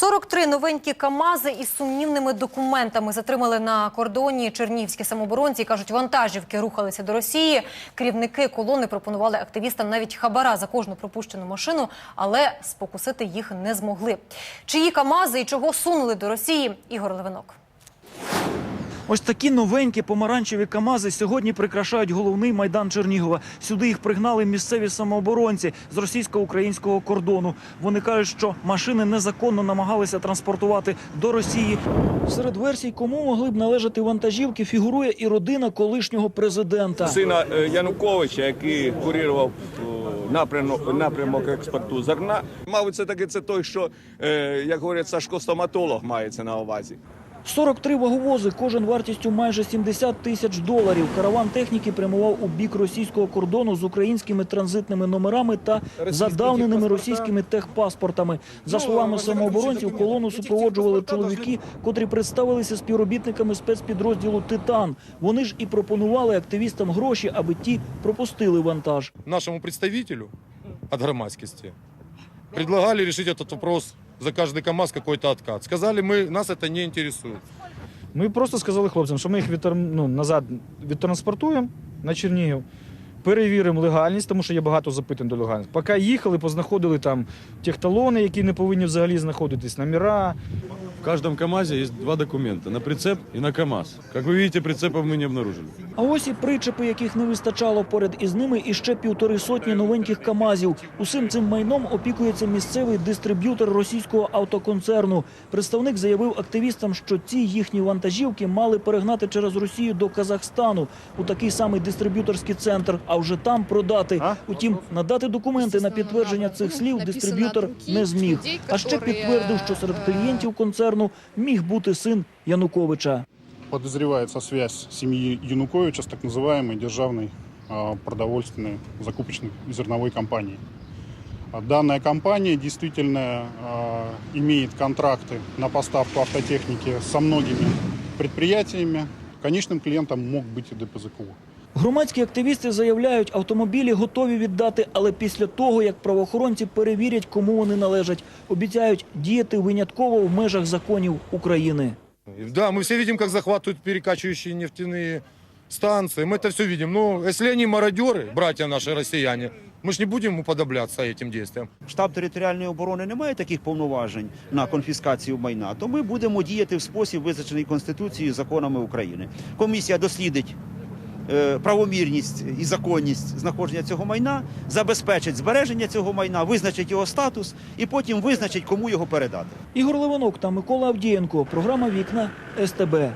43 новенькі КАМАЗи із сумнівними документами затримали на кордоні чернівські самооборонці. Кажуть, вантажівки рухалися до Росії. Керівники колони пропонували активістам навіть хабара за кожну пропущену машину, але спокусити їх не змогли. Чиї КАМАЗи і чого сунули до Росії? Ігор Левинок. Ось такі новенькі помаранчеві КАМАЗи сьогодні прикрашають головний майдан Чернігова. Сюди їх пригнали місцеві самооборонці з російсько-українського кордону. Вони кажуть, що машини незаконно намагалися транспортувати до Росії. Серед версій, кому могли б належати вантажівки, фігурує і родина колишнього президента. сина е, Януковича, який курував напрямок, напрямок експорту зерна. Мабуть, це таки це той, що, е, як говорять, Сашко стоматолог мається на увазі. 43 ваговози, кожен вартістю майже 70 тисяч доларів. Караван техніки прямував у бік російського кордону з українськими транзитними номерами та задавненими російськими техпаспортами. За словами самооборонців, колону супроводжували чоловіки, котрі представилися співробітниками спецпідрозділу Титан. Вони ж і пропонували активістам гроші, аби ті пропустили вантаж. нашему представителю от громадскости предлагали решить этот вопрос за каждый КАМАЗ какой-то откат. Сказали мы, нас это не интересует. Ми просто сказали хлопцям, що ми їх відтор... ну, назад відтранспортуємо на Чернігів, перевіримо легальність, тому що є багато запитань до легальності. Поки їхали, познаходили там техталони, які не повинні взагалі знаходитись, номера. В каждом КАМАЗе есть два документа, на прицеп и на КАМАЗ. Как вы видите, прицепов мы не обнаружили. А ось і причепи, яких не вистачало поряд із ними, і ще півтори сотні новеньких КАМАЗів. Усім цим майном опікується місцевий дистриб'ютор російського автоконцерну. Представник заявив активістам, що ці їхні вантажівки мали перегнати через Росію до Казахстану у такий самий дистриб'юторський центр, а вже там продати. Утім, надати документи на підтвердження цих слів дистриб'ютор не зміг. А ще підтвердив, що серед клієнтів концерну міг бути син Януковича. Подозревается связь семьи Януковича с так называемой державной а, продовольственной закупочной зерновой компанией. А Данная компания действительно а, имеет контракты на поставку автотехники со многими предприятиями. Конечным клиентом мог быть и ДПЗКУ. Громадські активісти заявляють, автомобілі готові віддати, але після того, як правоохоронці перевірять, кому вони належать, обіцяють діяти винятково в межах законів України. И Да, мы все видим, как захватывают перекачивающие нефтяные станции. Мы это все видим. Но если они мародеры, братья наши россияне, мы же не будем уподобляться этим действиям. штаб територіальної оборони не має таких повноважень на конфіскацію майна, то ми будемо діяти в спосіб, визначений Конституцією і законами України. Комісія дослідить е, правомірність і законність знаходження цього майна, забезпечить збереження цього майна, визначить його статус і потім визначить, кому його передати. Ігор Левонок та Микола Авдієнко. Програма Вікна СТБ.